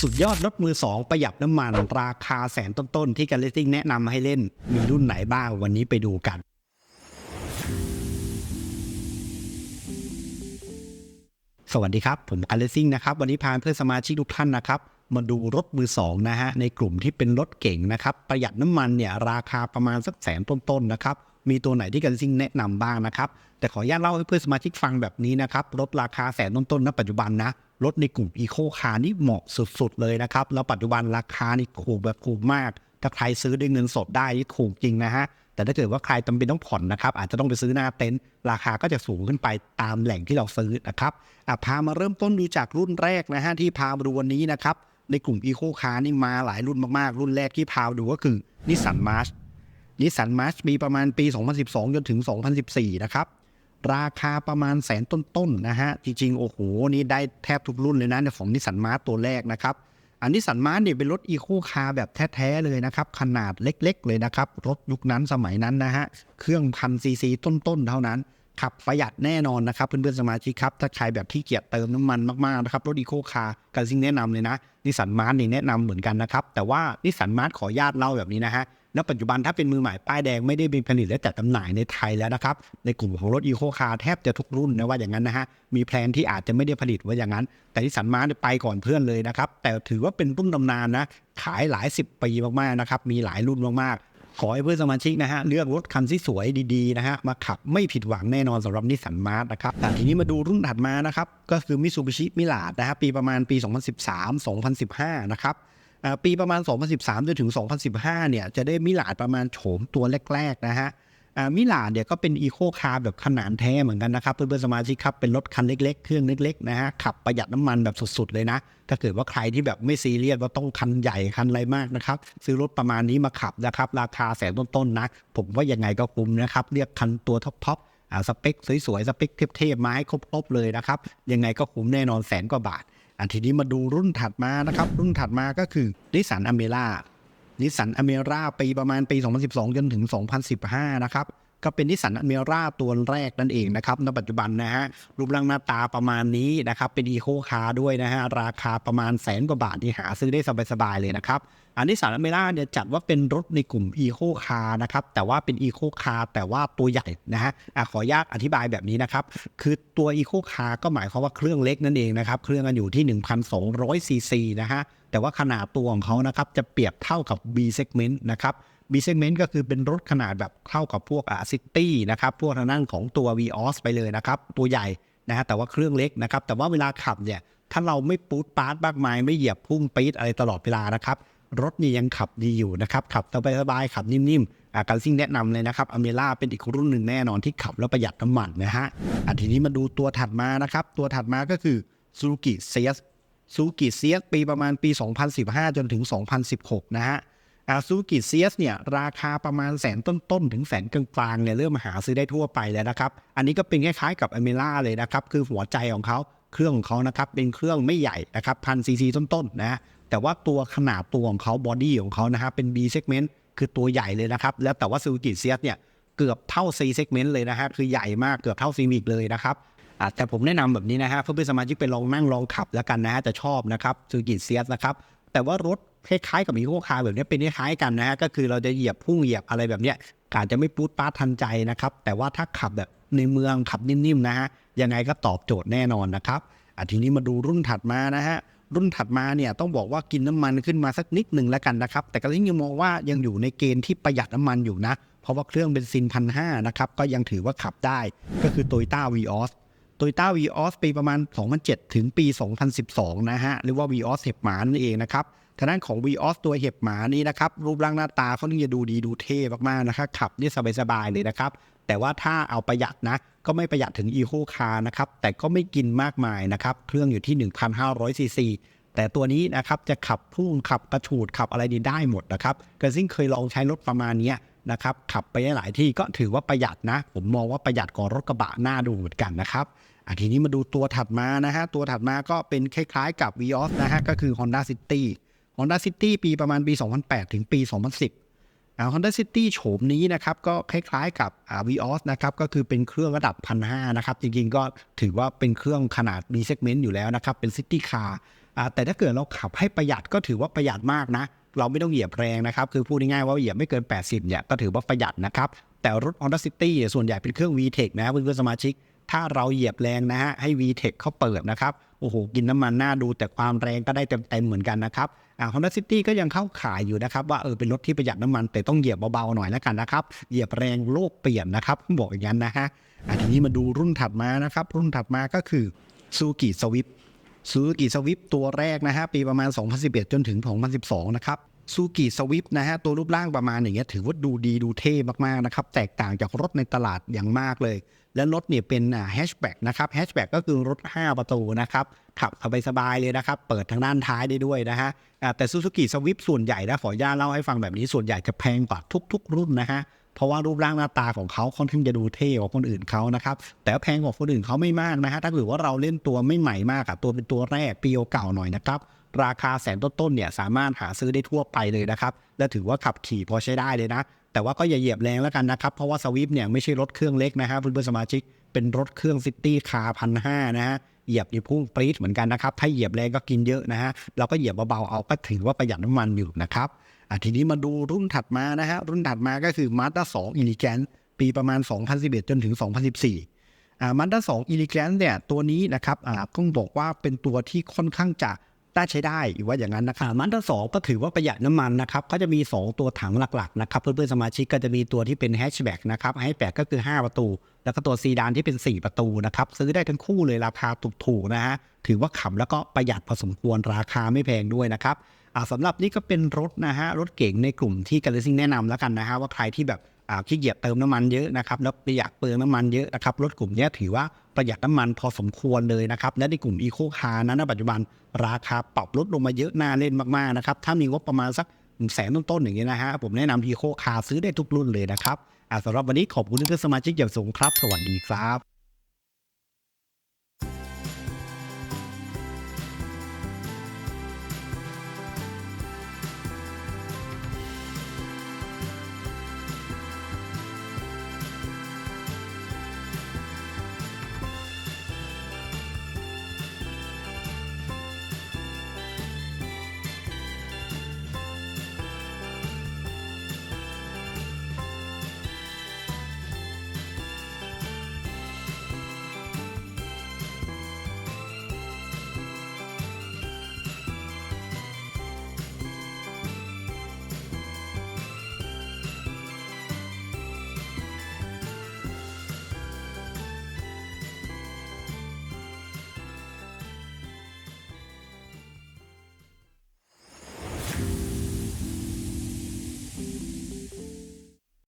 สุดยอดรถมือ2ประหยัดน้ำมันราคาแสนต้นๆ ที่การเลสซิ่งแนะนำให้เล่นมีรุ่นไหนบ้างวันนี้ไปดูกัน สวัสดีครับ ผมการเลสซิ่งนะครับ วันนี้พาเพื่อนสมาชิกทุกท่านนะครับ มาดูรถมือ2นะฮะในกลุ่มที่เป็นรถเก่งนะครับ ประหยัดน้ำมันเนี่ยราคาประมาณสักแสนต้นๆนะครับ มีตัวไหนที่การเลซิ่งแนะนำบ้างนะครับ แต่ขออนุญาตเล่าให้เพื่อนสมาชิกฟังแบบนี้นะครับรถราคาแสนต้นๆณปัจจุบันนะรถในกลุ่มอีโคคาร์นี่เหมาะสุดๆเลยนะครับ แล้วปัจจุบันราคานี่ถูกแบบถูกมาก ถ้าใครซื้อด้วยเงินสดได้นี่ถูกจริงนะฮะแต่ถ้าเกิดว่าใครจำเป็นต้องผ่อนนะครับ อาจจะต้องไปซื้อหน้าเต็นท์ราคาก็จะสูงขึ้นไปตามแหล่งที่เราซื้อนะครับอะพามาเริ่มต้นดูจากรุ่นแรกนะฮะที่พามาดูวันนี้นะครับในกลุ่มอีโคคาร์นี่มาหลายรุ่นมากๆ รุ่นแรกที่พามาดูก็คือนิสสันมาร์ช นิสสันมาร์ชมีประมาณปี 2012 จนถึง 2014 นะครับ ราคาประมาณแสนต้นๆนะฮะ จริงๆ โอ้โห นี่ได้แทบทุกรุ่นเลยนะของนิสสันมาร์ชตัวแรกนะครับ อันนิสสันมาร์ชเนี่ยเป็นรถอีโคคาร์แบบแท้ๆเลยนะครับ ขนาดเล็กๆ เลยนะครับ รถยุคนั้นสมัยนั้นนะฮะ เครื่องพันซีซีต้นๆ เท่านั้น ขับประหยัดแน่นอนนะครับ เพื่อนๆสมาชิกครับ ถ้าใครแบบที่เกียจเติมน้ำมันมากๆนะครับรถอีโคคาร์การซิ่งแนะนำเลยนะนิสสันมาร์นี่แนะนำเหมือนกันนะครับ แต่ว่านิสสันมาร์ขอญาตเล่าแบบนี้นะฮะณปัจจุบันถ้าเป็นมือใหม่ป้ายแดงไม่ได้มีผลิตและจัดจำหน่ายในไทยแล้วนะครับ ในกลุ่มของรถอีโคคาร์แทบจะทุกรุ่นนะว่าอย่างนั้นนะฮะ มีแพลนที่อาจจะไม่ได้ผลิตไว้อย่างนั้น แต่ที่สันมาร์ไปก่อนเพื่อนเลยนะครับ แต่ถือว่าเป็นรุ่นตำนานนะ ขายหลายสิบปีมากๆนะครับ มีหลายรุ่นมากๆ ขอให้เพื่อนสมาชิกนะฮะเลือกรถคันที่สวยดีๆนะฮะมาขับไม่ผิดหวังแน่นอนสำหรับนิสสันมาร์นะครับแต่ทีนี้มาดูรุ่นถัดมานะครับก็คือมิซูบิชิมิลาดนะฮะปีประมาณปี 2013-2015 นะครับปีประมาณ 2013จนถึง 2015 เนี่ยจะได้มิลาดประมาณโฉมตัวแรกๆนะฮะ มิลาดเนี่ยก็เป็นอีโคคาร์แบบขนาดแท้เหมือนกันนะครับ เพื่อนๆสมาชิกครับ เป็นรถคันเล็กๆ เครื่องเล็กๆนะฮะขับประหยัดน้ำมันแบบสุดๆเลยนะ ถ้าเกิดว่าใครที่แบบไม่ซีเรียสว่าต้องคันใหญ่คันอะไรมากนะครับ ซื้อรถประมาณนี้มาขับนะครับ ราคาแสนต้นๆนะ ผมว่ายังไงก็คุ้มนะครับ เรียกคันตัวท็อปๆอ่าสเปคสวยๆสเปคเทพๆมาให้ครบๆเลยนะครับยังไงก็คุ้มแน่นอนแสนกว่าบาท อันทีนี้มาดูรุ่นถัดมานะครับรุ่นถัดมาก็คือนิสสันอเมร่า นิสสันอเมร่าปีประมาณปี 2012 จนถึง 2015 นะครับ ก็เป็นนิสสันอเมร่าตัวแรกนั่นเองนะครับณปัจจุบันนะฮะ รูปร่างหน้าตาประมาณนี้นะครับ เป็นอีโคคาร์ด้วยนะฮะ ราคาประมาณแสนกว่าบาทที่หาซื้อได้สบายๆเลยนะครับ อันนิสสันอเมร่าเนี่ยจัดว่าเป็นรถในกลุ่มอีโคคาร์นะครับ แต่ว่าเป็นอีโคคาร์แต่ว่าตัวใหญ่นะฮะอะขออนุญาตอธิบายแบบนี้นะครับ คือตัวอีโคคาร์ก็หมายความว่าเครื่องเล็กนั่นเองนะครับ เครื่องกันอยู่ที่ 1,200ซีซีนะฮะ แต่ว่าขนาดตัวของเขานะครับจะเปรียบเท่ากับ B segment นะครับ B segment ก็คือเป็นรถขนาดแบบเท่ากับพวกอ่าซิตี้นะครับพวกทางด้านของตัว Vios ไปเลยนะครับ ตัวใหญ่นะฮะแต่ว่าเครื่องเล็กนะครับ แต่ว่าเวลาขับเนี่ยถ้าเราไม่ปูดปาร์ตมากมาย ไม่เหยียบพุ่งปี๊ดอะไรตลอดเวลานะครับ รถนี่ยังขับดีอยู่นะครับ ขับสบายๆขับนิ่มๆอ่าการซิ่งแนะนำเลยนะครับอเมร่าเป็นอีกรุ่นหนึ่งแน่นอนที่ขับแล้วประหยัดน้ำมันนะฮะอันทีนี้มาดูตัวถัดมานะครับ ตัวถัดมาก็คือ Suzuki Ciaz ซูกิเซียสปีประมาณปี 2015 จนถึง 2016 นะฮะอาซูกิเซียสเนี่ยราคาประมาณแสนต้นๆ ถึงแสนกลางๆเนี่ยเริ่มหาซื้อได้ทั่วไปแล้วนะครับ อันนี้ก็เป็นคล้ายๆกับอเมร่าเลยนะครับ คือหัวใจของเขาเครื่องของเขานะครับเป็นเครื่องไม่ใหญ่นะครับพันซีซีต้นๆนะแต่ว่าตัวขนาดตัวของเขาบอดี้ของเขานะฮะเป็น B segment คือตัวใหญ่เลยนะครับ แล้วแต่ว่าซูกิเซียสเนี่ยเกือบเท่า C segment เลยนะฮะคือใหญ่มากเกือบเท่าซีมิกเลยนะครับ แต่ผมแนะนำแบบนี้นะฮะเพื่อนสมาชิกไปลองนั่งลองขับแล้วกันนะฮะจะชอบนะครับซูกิเซียสนะครับแต่ว่ารถคล้ายๆกับอีโคคาร์แบบนี้เป็นคล้ายๆกันนะฮะก็คือเราจะเหยียบพุ่งเหยียบอะไรแบบเนี้ยอาจจะไม่ปูดปาทันใจนะครับ แต่ว่าถ้าขับแบบในเมืองขับนิ่มๆนะฮะยังไงก็ตอบโจทย์แน่นอนนะครับอะทีนี้มาดูรุ่นถัดมานะฮะรุ่นถัดมาเนี่ยต้องบอกว่ากินน้ำมันขึ้นมาสักนิดหนึ่งแล้วกันนะครับ แต่ก็ยังมองว่ายังอยู่ในเกณฑ์ที่ประหยัดน้ำมันอยู่นะ เพราะว่าเครื่องเบนซินพันห้านะครับก็ยังถือว่าขับได้ก็คือ Toyota Vios โต โยต้าวีออสปีประมาณ 2007 ถึงปี 2012 นะฮะ หรือว่า v ีออสเห็บหมานั่นเองนะครับทางด้านของ v ีออสตัวเห็บหมานี้นะครับ รูปร่างหน้าตาเขานี่จะดูดีดูเท่มากๆนะครับขับนี่สบายๆเลยนะครับ แต่ว่าถ้าเอาประหยัดนะ ก็ไม่ประหยัดถึงอีโคคาร์นะครับ แต่ก็ไม่กินมากมายนะครับ เครื่องอยู่ที่ 1,500ซีซีแต่ตัวนี้นะครับจะขับพุ่งขับกระฉูดขับอะไรดีได้หมดนะครับกระซิ่งเคยลองใช้รถประมาณเนี้ย นะครับขับไปได้หลายที่ก็ถือว่าประหยัดนะ ผมมองว่าประหยัดกว่ารถกระบะหน้าดูเหมือนกันนะครับอะทีนี้มาดูตัวถัดมานะฮะตัวถัดมาก็เป็นคล้ายๆกับ Vios นะฮะก็คือ Honda City Honda City ปีประมาณปี 2008 ถึงปี 2010อ่า Honda City โฉมนี้นะครับก็คล้ายๆกับอ่า Vios นะครับก็คือเป็นเครื่องระดับพันห้านะครับจริงๆก็ถือว่าเป็นเครื่องขนาด B segment อยู่แล้วนะครับเป็น City Car อ่าแต่ถ้าเกิดเราขับให้ประหยัดก็ถือว่าประหยัดมากนะ เราไม่ต้องเหยียบแรงนะครับ คือพูดง่ายๆว่าเหยียบไม่เกิน 80เนี่ยก็ถือว่าประหยัดนะครับ แต่รถ Honda City ส่วนใหญ่เป็นเครื่อง VTEC นะเพื่อนๆสมาชิก ถ้าเราเหยียบแรงนะฮะให้ VTEC เขาเปิดนะครับโอ้โหกินน้ำมันหน้าดูแต่ความแรงก็ได้เต็มๆเหมือนกันนะครับอ่า Honda City ก็ยังเข้าขายอยู่นะครับ ว่าเออเป็นรถที่ประหยัดน้ำมัน แต่ต้องเหยียบเบาๆหน่อยแล้วกันนะครับ เหยียบแรงโลกเปลี่ยนนะครับบอกอย่างนั้นนะฮะอะทีนี้มาดูรุ่นถัดมานะครับ รุ่นถัดมาก็คือ Suzuki Swift ซูซูกิสวิฟตัวแรกนะฮะปีประมาณ 2011 จนถึง 2012 นะครับซูกิสวิฟนะฮะตัวรูปร่างประมาณอย่างเงี้ยถือว่าดูดีดูเท่มากๆนะครับแตกต่างจากรถในตลาดอย่างมากเลย และรถเนี่ยเป็นแฮชแบ็กนะครับแฮชแบ็กก็คือรถ 5 ประตูนะครับขับสบายเลยนะครับ เปิดทางด้านท้ายได้ด้วยนะฮะแต่ซูซูกิสวิฟส่วนใหญ่นะขออนุญาตเล่าให้ฟังแบบนี้ส่วนใหญ่จะแพงกว่าทุก ๆ รุ่นนะฮะ เพราะว่ารูปร่างหน้าตาของเขาค่อนข้างจะดูเท่กว่าคนอื่นเขานะครับแต่แพงกว่าคนอื่นเขาไม่มากนะฮะถ้าเกิดว่าเราเล่นตัวไม่ใหม่มากอะตัวเป็นตัวแรกปีเก่าหน่อยนะครับราคาแสนต้นๆเนี่ยสามารถหาซื้อได้ทั่วไปเลยนะครับและถือว่าขับขี่พอใช้ได้เลยนะ แต่ว่าก็อย่าเหยียบแรงแล้วกันนะครับ เพราะว่าสวิฟเนี่ยไม่ใช่รถเครื่องเล็กนะฮะเพื่อนๆสมาชิกเป็นรถเครื่องซิตี้คาร์พันห้านะฮะเหยียบนี่พุ่งปรี๊ดเหมือนกันนะครับ ถ้าเหยียบแรงก็กินเยอะนะฮะเราก็เหยียบเบาๆเอาก็ถือว่าประหยัดน้ำมันอยู่นะครับ อะทีนี้มาดูรุ่นถัดมานะฮะ รุ่นถัดมาก็คือ Mazda 2 Elegant ปีประมาณ 2011 จนถึง 2014 อ่า Mazda 2 Elegant เนี่ย ตัวนี้นะครับ อ่าต้องบอกว่าเป็นตัวที่ค่อนข้างจะน่าใช้ได้ว่าอย่างนั้นนะครับมันทั้งสองก็ถือว่าประหยัดน้ำมันนะครับก็จะมี 2 ตัวถังหลักๆนะครับเพื่อนๆสมาชิกก็จะมีตัวที่เป็นแฮชแบ็กนะครับแฮชแบ็กก็คือ 5 ประตู แล้วก็ตัวซีดานที่เป็น 4 ประตูนะครับซื้อได้ทั้งคู่เลยราคาถูกๆนะฮะถือว่าขับแล้วก็ประหยัดพอสมควรราคาไม่แพงด้วยนะครับอ่า สำหรับนี่ก็เป็นรถนะฮะรถเก๋งในกลุ่มที่การเลซิ่งแนะนำแล้วกันนะฮะว่าใครที่แบบอ่าขี้เกียจเติมน้ำมันเยอะนะครับแล้วไม่อยากเปลืองน้ำมันเยอะนะครับรถกลุ่มนี้ถือว่าประหยัดน้ำมันพอสมควรเลยนะครับและในกลุ่มอีโคคาร์นั้นปัจจุบันราคาปรับลดลงมาเยอะน่าเล่นมากๆนะครับถ้ามีงบประมาณสักแสนต้นๆอย่างนี้ยนะฮะผมแนะนำอีโคคาร์ซื้อได้ทุกรุ่นเลยนะครับอ่าสำหรับวันนี้ขอบคุณทุกท่านสมาชิกอย่างสูงครับ สวัสดีครับ